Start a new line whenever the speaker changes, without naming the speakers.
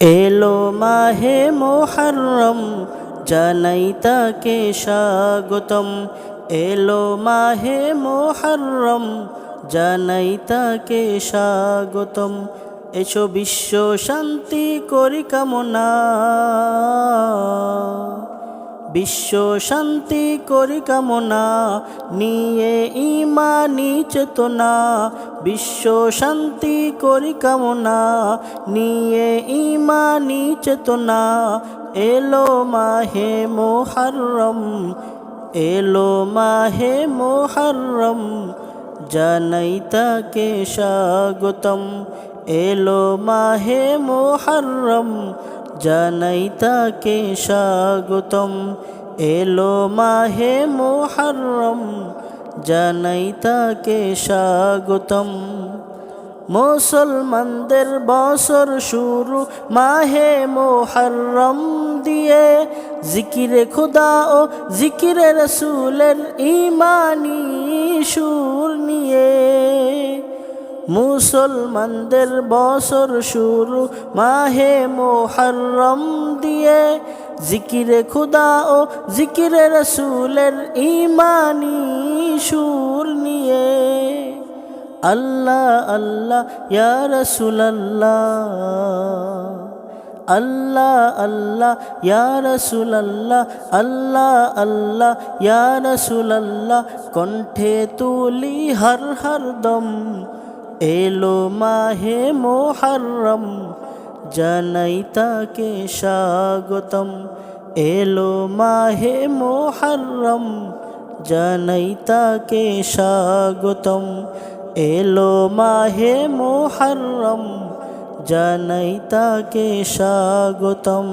এলো মাহে মোহরম জানাই তাকে স্বাগতম। এলো মাহে মোহরম জানাই তাকে স্বাগতম। এসো বিশ্ব শান্তি করি কামনা। বিশ্ব শান্তি করি কামনা, নিয়ে ইমানি চেতনা। বিশ্ব শান্তি করি কামনা, নিয়ে ইমানি চেতনা। এলো মাহে মোহরম এলো মাহে মোহরম জানাই তাকে স্বাগতম এলো মাহে মোহরম। জানাই তাকে স্বাগতম এলো মাহে মোহরম। জানাই তাকে স্বাগতম মুসলমানদের বছর শুরু মাহে মোহরম দিয়ে। জিকিরে খুদা ও জিকিরে রসুলের ইমানি সুর মুসলমানদের বছর শুরু মাহে মোহরম দিয়ে। জিকিরে খুদা ও জিকিরে রসুলের ইমানি সুর নিয়ে। আল্লাহ আল্লাহ, ইয়া রসুলাল্লাহ। আল্লাহ আল্লাহ, ইয়া রসুলাল্লাহ। আল্লাহ আল্লাহ, ইয়া রসুলাল্লাহ। কণ্ঠে তুলি হর হর দম। এলো মাহে মোহরম জানাই তাকে স্বাগতম। এলো মাহে মোহরম জানাই তাকে স্বাগতম। এলো মাহে মোহরম জানাই তাকে স্বাগতম।